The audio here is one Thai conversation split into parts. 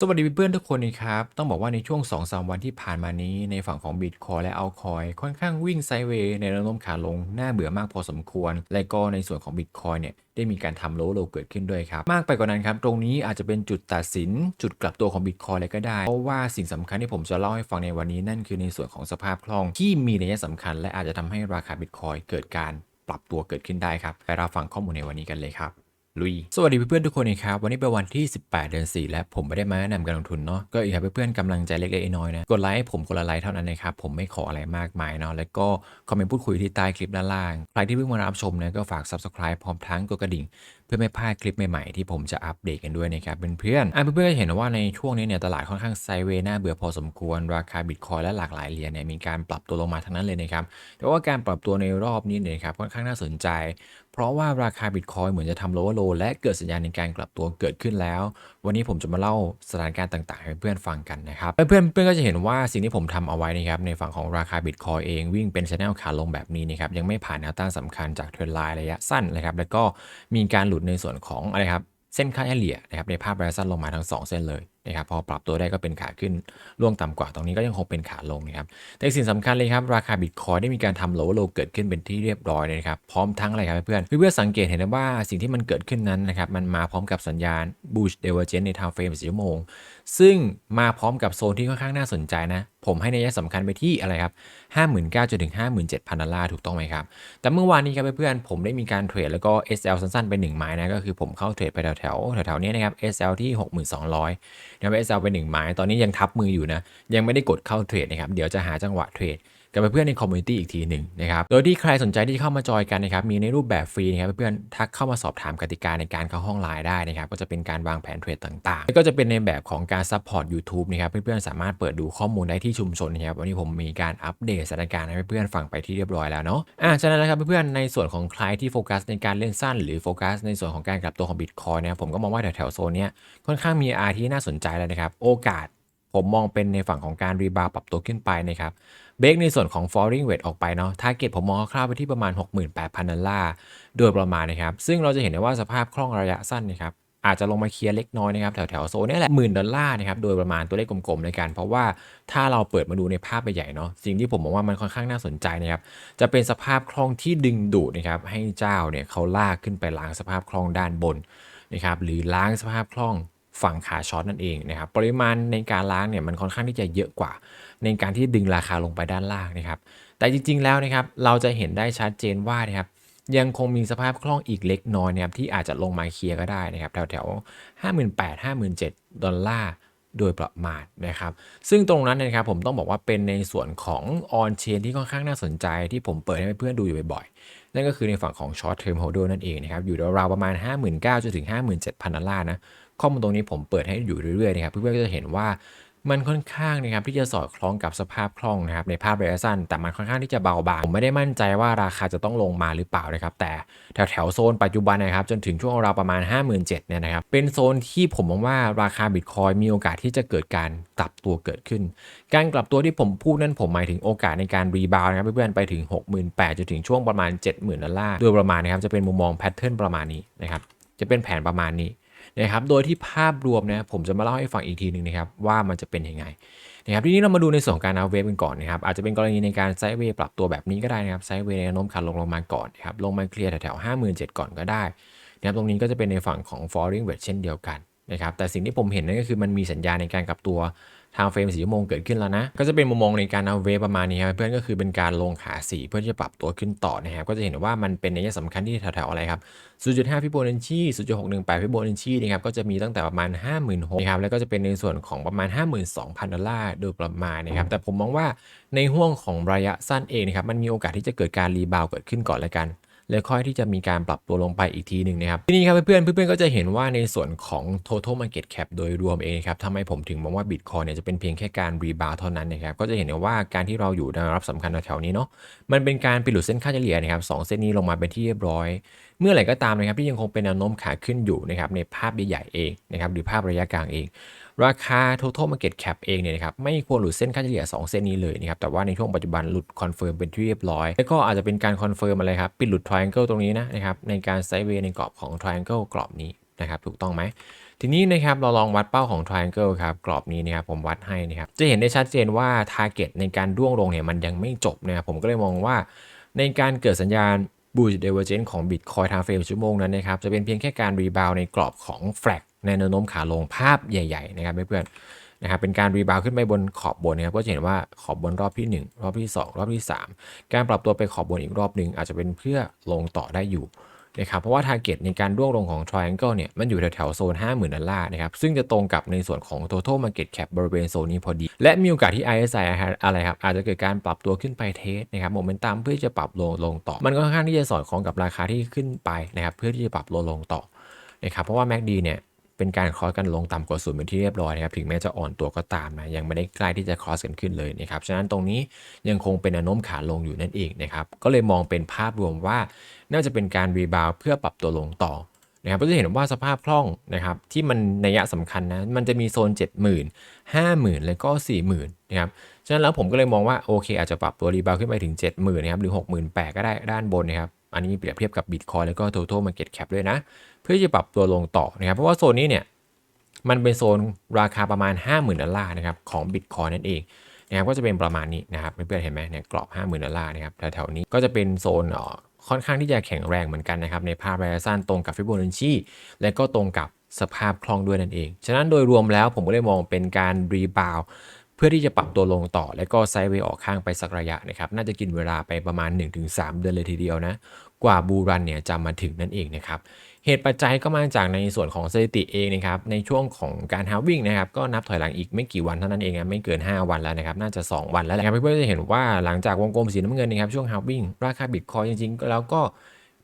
สวัสดีเพื่อนๆทุกคนนะครับ ต้องบอกว่าในช่วง 2-3วันที่ผ่านมานี้ ในฝั่งของ Bitcoin และ Altcoin ค่อนข้างวิ่งไซเวย์ในแนวโน้มขาลง น่าเบื่อมากพอสมควร และก็ในส่วนของ Bitcoin เนี่ยได้มีการทำโลโลเกิดขึ้นด้วยครับ มากไปกว่านั้นครับ ตรงนี้อาจจะเป็นจุดตัดสิน จุดกลับตัวของ Bitcoin เลยก็ได้ เพราะว่าสิ่งสำคัญที่ผมจะเล่าให้ฟังในวันนี้นั่นคือในส่วนของสภาพคล่องที่มีนัยสำคัญ และอาจจะทำให้ราคา Bitcoin เกิดการปรับตัวเกิดขึ้นได้ครับไปรับฟังข้อมูลในวันนี้กันเลยครับ ลุย สวัสดีเพื่อนๆทุกคนนะครับ วันนี้เป็นวันที่ 18 เดือน 4 และผมไม่ได้มาแนะนำการลงทุนเนาะ ก็อีกครับเพื่อนๆกำลังใจเล็กๆน้อยๆนะ กดไลค์ให้ผมคนละไลค์เท่านั้นนะครับ ผมไม่ขออะไรมากมายเนาะ แล้วก็คอมเมนต์พูดคุยที่ใต้คลิปด้านล่าง ใครที่เพิ่งมารับชมนะก็ฝาก subscribe พร้อมทั้งกดกระดิ่ง เพื่อไม่พลาดคลิปใหม่ๆที่ผมจะอัปเดตกันด้วยนะครับเพื่อนๆอะเพื่อนๆจะเห็นว่าในช่วงนี้เนี่ยตลาดค่อนข้างไซเวย์น่าเบื่อพอสมควร ราคาบิตคอยและหลากหลายเหรียญเนี่ยมีการปรับตัวลงมาทั้งนั้นเลยนะครับแต่ว่าการปรับตัวในรอบนี้เนี่ยครับค่อนข้างน่าสนใจ เพราะว่าราคาบิตคอยเหมือนจะทำโลว์โลและเกิดสัญญาณในการกลับตัวเกิดขึ้นแล้ว วันนี้ผมจะมาเล่าสถานการณ์ต่างๆ ให้เพื่อนฟังกันนะครับ เพื่อนๆเพื่อนก็จะเห็นว่าสิ่งที่ผมทำเอาไว้นะครับในฝั่งของราคาบิตคอยเองวิ่งเป็นชแนลขาลงแบบนี้นะครับยังไม่ผ่านแนวต้านสำคัญจากเทรนไลน์ระยะสั้นนะครับแล้วก็มีการหลุดในส่วนของอะไรครับเส้นค่าเฉลี่ยนะครับในภาพระยะสั้นลงมาทั้ง 2 เส้นเลยนะครับพอปรับตัวได้ก็เป็นขาขึ้นล่วงต่ำกว่าตรงนี้ก็ยังคงเป็นขาลงนะครับแต่สิ่งสำคัญเลยครับ ราคาบิตคอยได้มีการทำโลว์โลเกิดขึ้นเป็นที่เรียบร้อยเลยนะครับพร้อมทั้งอะไรครับเพื่อนเพื่อนสังเกตเห็นได้ว่าสิ่งที่มันเกิดขึ้นนั้นนะครับมันมาพร้อมกับสัญญาณ bullish divergence ใน time frame 4ชั่วโมง ซึ่งมาพร้อมกับโซนที่ค่อนข้างน่าสนใจนะผมให้นัยสำคัญไปที่อะไรครับ59,000จนถึง57,000ดอลลาร์ถูกต้องไหมครับ แต่เมื่อวานนี้ครับเพื่อนๆผมได้มีการเทรดแล้วก็ SL สั้นๆไป1ไม้นะก็คือผมเข้าเทรดไปแถวๆแถวๆนี้นะครับ SL ที่ 62,000นะครับ SL ไป1ไม้ ตอนนี้ยังทับมืออยู่นะ ยังไม่ได้กดเข้าเทรดนะครับ เดี๋ยวจะหาจังหวะเทรด กับเพื่อนในคอมมูนิตี้อีกทีหนึ่งนะครับ โดยที่ใครสนใจที่เข้ามาจอยกันนะครับ มีในรูปแบบฟรีนะครับเพื่อนๆทักเข้ามาสอบถามกติกาในการเข้าห้องไลน์ได้นะครับ ก็จะเป็นการวางแผนเทรดต่างๆ แล้วก็จะเป็นในแบบของการซัพพอร์ต YouTube นะครับ เพื่อนๆสามารถเปิดดูข้อมูลได้ที่ชุมชนนะครับ วันนี้ผมมีการอัปเดตสถานการณ์ให้เพื่อนๆฟังไปที่เรียบร้อยแล้วเนาะ อะฉะนั้นนะครับเพื่อนๆในส่วนของใครที่โฟกัสในการเล่นสั้น หรือโฟกัสในส่วนของการกลับตัวของบิตคอยนะครับผมก็มองว่าแถวๆโซนเนี้ยค่อนข้างมีอาที่น่าสนใจแล้วนะครับโอกาสผมมองเป็นในฝั่งของการรีบาวปรับตัวขึ้นไปนะครับ เบรกในส่วนของ falling wedge ออกไปเนาะ target ผมมองคร่าวๆไปที่ประมาณ 68,000ดอลลาร์โดยประมาณนะครับ ซึ่งเราจะเห็นได้ว่าสภาพคล่องระยะสั้นนะครับอาจจะลงมาเคลียร์เล็กน้อยนะครับแถวๆโซนนี่แหละหมื่นดอลลาร์นะครับโดยประมาณตัวเลขกลมๆในกันเพราะว่าถ้าเราเปิดมาดูในภาพใหญ่ๆเนาะสิ่งที่ผมมองว่ามันค่อนข้างน่าสนใจนะครับจะเป็นสภาพคล่องที่ดึงดูดนะครับให้เจ้าเนี่ยเขาลากขึ้นไปล้างสภาพคล่องด้านบนนะครับหรือล้างสภาพคล่องฝั่งขาช็อตนั่นเองนะครับปริมาณในการล้างเนี่ยมันค่อนข้างที่จะเยอะกว่า ในการที่ดึงราคาลงไปด้านล่างนะครับแต่จริง ๆ แล้วนะครับเราจะเห็นได้ชัดเจนว่านะครับยังคงมีสภาพคล่องอีกเล็กน้อยนะครับที่อาจจะลงมาเคลียร์ก็ได้นะครับแถวๆ58 5 7 0ดอลลาร์โดยประมาณนะครับ ซึ่งตรงนั้นนะครับผมต้องบอกว่าเป็นในส่วนของ on chain ที่ค่อนข้างน่าสนใจที่ผมเปิดให้เพื่อนดูอยู่บ่อยๆ นั่นก็คือในฝั่งของ short term holder นั่นเองนะครับ อยู่ราวๆประมาณ 59,000จนถึง 57,000 ดอลลาร์นะ ข้อมูลตรงนี้ผมเปิดให้อยู่เรื่อยๆนะครับ เพื่อนๆก็จะเห็นว่า มันค่อนข้างนะครับที่จะสอดคล้องกับสภาพคล่องนะครับในภาพระยะสั้น แต่มันค่อนข้างที่จะเบาบางผมไม่ได้มั่นใจว่าราคาจะต้องลงมาหรือเปล่านะครับ แต่แถวแถวๆโซนปัจจุบันนะครับจนถึงช่วงราวประมาณ 57,000เนี่ยนะครับเป็นโซนที่ผมมองว่าราคาบิตคอยมีโอกาสที่จะเกิดการกลับตัวเกิดขึ้น การกลับตัวที่ผมพูดนั่นผมหมายถึงโอกาสในการรีบาวนะครับเพื่อนๆไปถึง 68,000จนถึงช่วงประมาณ 70,000ดอลลาร์โดยประมาณนะครับจะเป็นมุมมองแพทเทิร์นประมาณนี้นะครับจะเป็นแผนประมาณนี้ นะครับโดยที่ภาพรวมนะผมจะมาเล่าให้ฟังอีกทีหนึ่งนะครับว่ามันจะเป็นยังไงนะครับทีนี้เรามาดูในส่วนของการเอาเวฟกันก่อนนะครับอาจจะเป็นกรณีในการไซด์เวย์ปรับตัวแบบนี้ก็ได้นะครับไซด์เวย์ในแนวโน้มขาลงลงมาก่อนนะครับลงมาเคลียร์แถวๆห้าหมื่นเจ็ดก่อนก็ได้นะครับตรงนี้ก็จะเป็นในฝั่งของ falling wedge เช่นเดียวกัน นะครับแต่สิ่งที่ผมเห็นนั่นก็คือมันมีสัญญาในการกลับตัวทางเฟรมสีชั่วโมงเกิดขึ้นแล้วนะ ก็จะเป็นมุมมองในการเอาเวฟประมาณนี้ครับเพื่อนก็คือเป็นการลงขาสีเพื่อที่จะปรับตัวขึ้นต่อนะครับ ก็จะเห็นว่ามันเป็นในยสำคัญที่แถวๆอะไรครับ 0.5ฟิโบนัชชี0.618ฟิโบนัชชีนะครับก็จะมีตั้งแต่ประมาณ 56,000นะครับแล้วก็จะเป็นในส่วนของประมาณ 52,000 ดอลลาร์โดยประมาณนะครับแต่ผมมองว่าในห่วงของระยะสั้นเองนะครับมันมีโอกาสที่จะเกิดการรีบาวเกิดขึ้นก่อนแล้วกัน แล้วค่อยที่จะมีการปรับตัวลงไปอีกทีหนึ่งนะครับทีนี้ครับเพื่อนๆเพื่อนๆก็จะเห็นว่าในส่วนของ total market cap โดยรวมเองครับทำไมผมถึงมองว่า Bitcoin เนี่ยจะเป็นเพียงแค่การรีบาวเท่านั้นนะครับก็จะเห็นได้ว่าการที่เราอยู่ในระดับสำคัญแถวๆนี้เนาะมันเป็นการปิดหลุดเส้นค่าเฉลี่ยนะครับสองเส้นนี้ลงมาเป็นที่เรียบร้อย เมื่อไหร่ก็ตามนะครับที่ยังคงเป็นแนวโน้มขาขึ้นอยู่นะครับในภาพใหญ่ๆเองนะครับหรือภาพระยะกลางเอง ราคา total market cap เองเนี่ยนะครับไม่ควรหลุดเส้นค่าเฉลี่ย 2 เส้นนี้เลยนะครับแต่ว่าในช่วงปัจจุบันหลุดคอนเฟิร์มเป็นที่เรียบร้อย แล้วก็อาจจะเป็นการคอนเฟิร์มอะไรครับปิดหลุด triangle ตรงนี้นะนะครับในการไซด์เวย์ในกรอบของ triangle กรอบนี้นะครับถูกต้องไหมทีนี้นะครับเราลองวัดเป้าของ triangle ครับกรอบนี้นะครับผมวัดให้นะครับจะเห็นได้ชัดเจนว่า target ในการร่วงลงเนี่ยมันยังไม่จบนะครับผมก็เลยมองว่า ในการเกิดสัญญาณ bullish divergence ของ Bitcoin ทางเฟรมชั่วโมงนั้นนะครับจะเป็นเพียงแค่การรีบาวในกรอบของ flag ในแนวโน้มขาลงภาพใหญ่ ๆ นะครับเพื่อนๆนะครับเป็นการรีบาวขึ้นไปบนขอบบนนะครับก็จะเห็นว่าขอบบนรอบที่ 1 รอบที่ 2 รอบที่ 3 การปรับตัวไปขอบบนอีกรอบหนึ่งอาจจะเป็นเพื่อลงต่อได้อยู่นะครับเพราะว่า target ในการร่วงลงของ triangle เนี่ยมันอยู่แถวๆโซน 50,000 ดอลลาร์นะครับซึ่งจะตรงกับในส่วนของ total market cap บริเวณโซนนี้พอดี และมีโอกาสที่ RSI อะไรครับอาจจะเกิดการปรับตัวขึ้นไปเทสนะครับโมเมนตัมเพื่อจะปรับลงลงต่อ มันก็ค่อนข้างที่จะสอดคล้องกับราคาที่ขึ้นไปนะครับเพื่อที่จะปรับลงลงต่อนะครับเพราะว่า MACD เนี่ย เป็นการคอสกันลงต่ำกว่าศูนย์เป็นที่เรียบร้อยนะครับถึงแม้จะอ่อนตัวก็ตามนะยังไม่ได้ใกล้ที่จะคอสกันขึ้นเลยนะครับฉะนั้นตรงนี้ยังคงเป็นแนวโน้มขาลงอยู่นั่นเองนะครับก็เลยมองเป็นภาพรวมว่า น่าจะเป็นการรีบาวเพื่อปรับตัวลงต่อนะครับก็จะเห็นว่าสภาพคล่องนะครับที่มันนัยสำคัญนะมันจะมีโซน 70,000 50,000 แล้วก็ 40,000นะครับฉะนั้นแล้วผมก็เลยมองว่าโอเค อาจจะปรับตัวรีบาวขึ้นไปถึง 70,000นะครับหรือ 68,000 ก็ได้ด้านบนนะครับ อันนี้เปรียบเทียบกับ Bitcoin แล้วก็ Total Market Cap ด้วยนะ เพื่อจะปรับตัวลงต่อนะครับ เพราะว่าโซนนี้เนี่ยมันเป็นโซนราคาประมาณ 50,000ดอลลาร์นะครับของ Bitcoin นั่นเองนะครับก็จะเป็นประมาณนี้นะครับเพื่อนๆเห็นไหมเนี่ยกรอบ 50,000ดอลลาร์นะครับแถวๆนี้ก็จะเป็นโซนออค่อนข้างที่จะแข็งแรงเหมือนกันนะครับในภาพระยะสั้นตรงกับฟิโบนัชชีและก็ตรงกับสภาพคล่องด้วยนั่นเอง ฉะนั้นโดยรวมแล้วผมก็เลยมองเป็นการรีบาว เพื่อที่จะปรับตัวลงต่อ แล้วก็ไซด์เวย์ออกข้างไปสักระยะนะครับน่าจะกินเวลาไปประมาณ 1-3 เดือนเลยทีเดียวนะกว่าบูรันเนี่ยจะมาถึงนั่นเองนะครับเหตุปัจจัยก็มาจากในส่วนของสถิติเองนะครับในช่วงของการฮาวิ่งนะครับก็นับถอยหลังอีกไม่กี่วันเท่านั้นเองนะไม่เกิน 5 วันแล้วนะครับน่าจะ 2 วันแล้วและครับเพื่อนๆจะเห็นว่าหลังจากวงกลมสีน้ำเงินนะครับช่วงฮาวิ่งราคาบิตคอยจริงๆ แล้วก็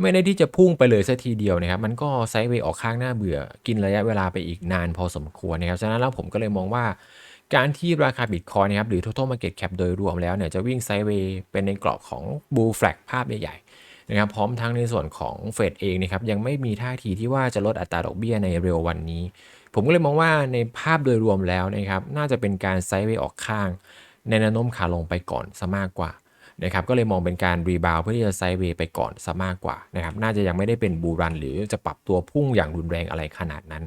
ไม่ได้ที่จะพุ่งไปเลยสักทีเดียวนะครับมันก็ไซด์เวย์ออกข้างหน้าเบื่อกินระยะเวลาไปอีกนานพอสมควรนะครับฉะนั้นแล้วผมก็เลยมองว่า การที่ราคาบิตคอยนะครับหรือ total market cap โดยรวมแล้วเนี่ยจะวิ่งไซด์เวย์เป็นในกรอบของ bull flag ภาพใหญ่ๆนะครับพร้อมทั้งในส่วนของเฟดเองนะครับยังไม่มีท่าทีที่ว่าจะลดอัตราดอกเบี้ยในเร็ววันนี้ ผมก็เลยมองว่าในภาพโดยรวมแล้วนะครับน่าจะเป็นการไซด์เวย์ออกข้าง ในแนวโน้มขาลงไปก่อนซะมากกว่านะครับก็เลยมองเป็นการรีบาวเพื่อที่จะไซด์เวย์ไปก่อนซะมากกว่านะครับน่าจะยังไม่ได้เป็นบูรัน หรือจะปรับตัวพุ่งอย่างรุนแรงอะไรขนาดนั้น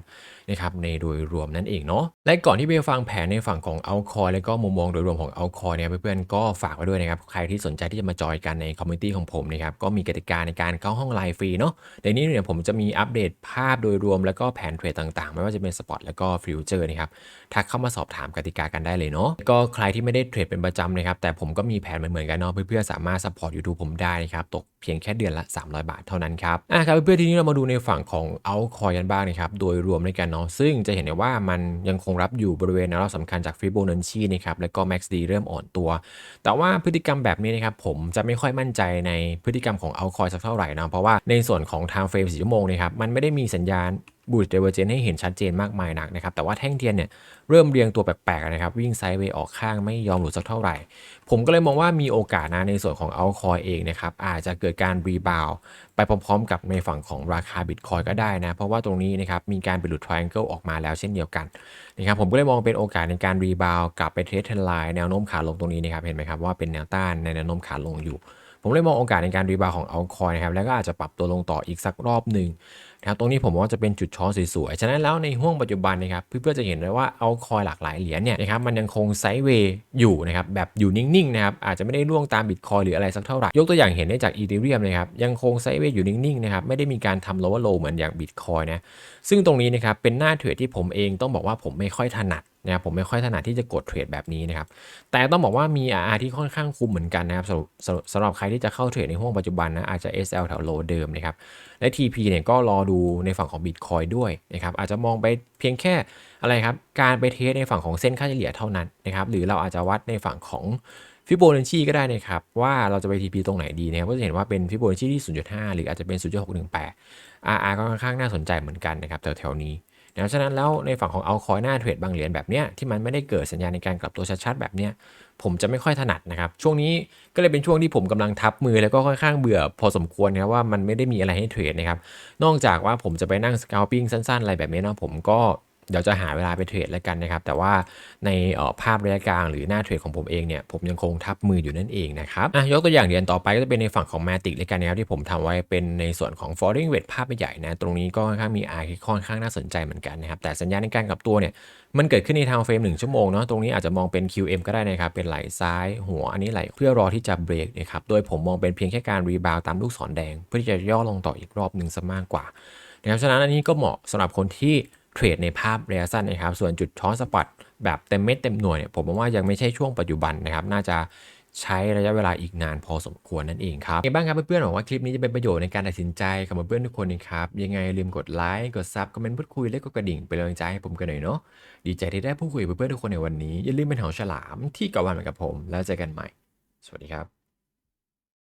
นะครับในโดยรวมนั่นเองเนาะและก่อนที่ไปฟังแผนในฝั่งของเอาคอยและก็มุมมองโดยรวมของเอาคอยเนี่ยเพื่อนๆก็ฝากไว้ด้วยนะครับใครที่สนใจที่จะมาจอยกันในคอมมูนิตี้ของผมนะครับก็มีกติกาในการเข้าห้องไลฟ์ฟรีเนาะในนี้เนี่ยผมจะมีอัปเดตภาพโดยรวมแล้วก็แผนเทรดต่างๆ ไม่ว่าจะเป็นสปอตแล้วก็ฟิวเจอร์นะครับทักเข้ามาสอบถามกติกากันได้เลยเนาะก็ใครที่ไม่ได้เทรดเป็นประจำนะครับแต่ผมก็มีแผนเหมือนๆกันเนาะเพื่อนๆสามารถซัพพอร์ตยูทูบผมได้นะครับตก พียงแค่เดือนละ 300 บาทเท่านั้นครับอะครับเพื่อนๆทีนี้เรามาดูในฝั่งของเอาคอยกันบ้างนะครับ โดยรวมด้วยกันเนาะซึ่งจะเห็นได้ว่ามันยังคงรับอยู่บริเวณแนวรับสำคัญจากฟิโบนัชชีนะครับแล้วก็ MACD เริ่มอ่อนตัว แต่ว่าพฤติกรรมแบบนี้นะครับผมจะไม่ค่อยมั่นใจในพฤติกรรมของเอาคอยสักเท่าไหร่นะเพราะว่าในส่วนของ time frame 4ชั่วโมงนะครับมันไม่ได้มีสัญญาณ บูตเดเวอร์เจนให้เห็นชัดเจนมากมายนักนะครับ แต่ว่าแท่งเทียนเนี่ยเริ่มเรียงตัวแปลกๆนะครับ วิ่งไซด์เวย์ออกข้างไม่ยอมหลุดสักเท่าไหร่ ผมก็เลยมองว่ามีโอกาสนะในส่วนของเอาคอยเองนะครับ อาจจะเกิดการรีบาวไปพร้อมๆ กับในฝั่งของราคาบิตคอยก็ได้นะ เพราะว่าตรงนี้นะครับมีการไปหลุดทริแองเกิลออกมาแล้วเช่นเดียวกันนะครับผมก็เลยมองเป็นโอกาสในการรีบาวกลับไปเทสเทนไลน์แนวโน้มขาลงตรงนี้นะครับเห็นไหมครับว่าเป็นแนวต้านในแนวโน้มขาลงอยู่ผมเลยมองโอกาสในการรีบาวของเอาคอยนะครับแล้วก็อาจจะปรับตัวลงต่ออีกสักรอบหนึ่ง นะครับตรงนี้ผมว่าจะเป็นจุดช้อสวยๆ ฉะนั้นแล้วในห่วงปัจจุบันนะครับเพื่อนๆจะเห็นได้ว่าเอาคอยหลากหลายเหรียญเนี่ยนะครับมันยังคงไซด์เวย์อยู่นะครับแบบอยู่นิ่งๆนะครับอาจจะไม่ได้ล่วงตามบิตคอยหรืออะไรสักเท่าไหร่ยกตัวอย่างเห็นได้จากอีเทเรียมนะครับยังคงไซด์เวย์อยู่นิ่งๆนะครับไม่ได้มีการทำ lower low เหมือนอย่างบิตคอยนะซึ่งตรงนี้นะครับเป็นหน้าเทรดที่ผมเองต้องบอกว่าผมไม่ค่อยถนัดนะครับผมไม่ค่อยถนัดที่จะกดเทรดแบบนี้นะครับแต่ต้องบอกว่ามี RR ที่ค่อนข้างคุมเหมือนกันนะครับสำหรับสำหรับใครที่จะเข้าเทรดในห่วงปัจจุบันนะอาจจะ SL แถวโลเดิมนะครับและ TP เนี่ยก็รอดูในฝั่งของ Bitcoin ด้วยนะครับอาจจะมองไปเพียงแค่อะไรครับการไปเทสในฝั่งของเส้นค่าเฉลี่ยเท่านั้นนะครับหรือเราอาจจะวัดในฝั่งของฟิโบนัชชีก็ได้นะครับ ว่าเราจะไป TP ตรงไหนดีนะครับก็จะเห็นว่าเป็นฟิโบนัชชีที่ 0.5 หรืออาจจะเป็น 0.618 RR ก็ค่อนข้างน่าสนใจเหมือนกันนะครับแถวๆนี้นะฉะนั้นแล้วในฝั่งของเอาคอยหน้าเทรดบางเหรียญแบบเนี้ยที่มันไม่ได้เกิดสัญญาณในการกลับตัวชัดๆแบบเนี้ย ผมจะไม่ค่อยถนัดนะครับ ช่วงนี้ก็เลยเป็นช่วงที่ผมกำลังทับมือแล้วก็ค่อนข้างเบื่อพอสมควรนะครับว่ามันไม่ได้มีอะไรให้เทรดนะครับ นอกจากว่าผมจะไปนั่งสกาวปิ้งสั้นๆ อะไรแบบนี้นะผมก็ เดี๋ยวจะหาเวลาไปเทรดแล้วกันนะครับ แต่ว่าในภาพระยะกลางหรือหน้าเทรดของผมเองเนี่ยผมยังคงทับมืออยู่นั่นเองนะครับอะยกตัวอย่างเหรียญต่อไปก็จะเป็นในฝั่งของ Matic เลยกันนะครับที่ผมทำไว้เป็นในส่วนของ falling wedge ภาพใหญ่นะตรงนี้ก็ค่อนข้างมี R ที่ค่อนข้างน่าสนใจเหมือนกันนะครับแต่สัญญาณในการกลับตัวเนี่ยมันเกิดขึ้นในทางเฟรม1ชั่วโมงเนาะตรงนี้อาจจะมองเป็น QM ก็ได้นะครับเป็นไหลซ้ายหัวอันนี้ไหลเพื่อรอที่จะเบรกนะครับโดยผมมองเป็นเพียงแค่การรีบาวตามลูกศรแดง เพื่อที่จะย่อลงต่ออีกรอบหนึ่งซะมากกว่านะครับฉะนั้นอันนี้ก็เหมาะสำหรับคนที่ เทรดในภาพระยะสั้นนะครับ ส่วนจุดช้อนสปอตแบบเต็มเม็ดเต็มหน่วยเนี่ยผมมองว่ายังไม่ใช่ช่วงปัจจุบันนะครับ น่าจะใช้ระยะเวลาอีกนานพอสมควรนั่นเองครับยังบ้างครับเพื่อนๆหวังว่าคลิปนี้จะเป็นประโยชน์ในการตัดสินใจกับเพื่อนๆทุกคนนะครับ ยังไงลืมกดไลค์กดซับคอมเมนต์พูดคุยและกดกระดิ่งเป็นกำลังใจให้ผมกันหน่อยเนาะดีใจที่ได้พูดคุยกับเพื่อนๆทุกคนในวันนี้อย่าลืมเป็นเหาฉลามที่เก่าวันเหมือนกับผม แล้วเจอกันใหม่ สวัสดีครับ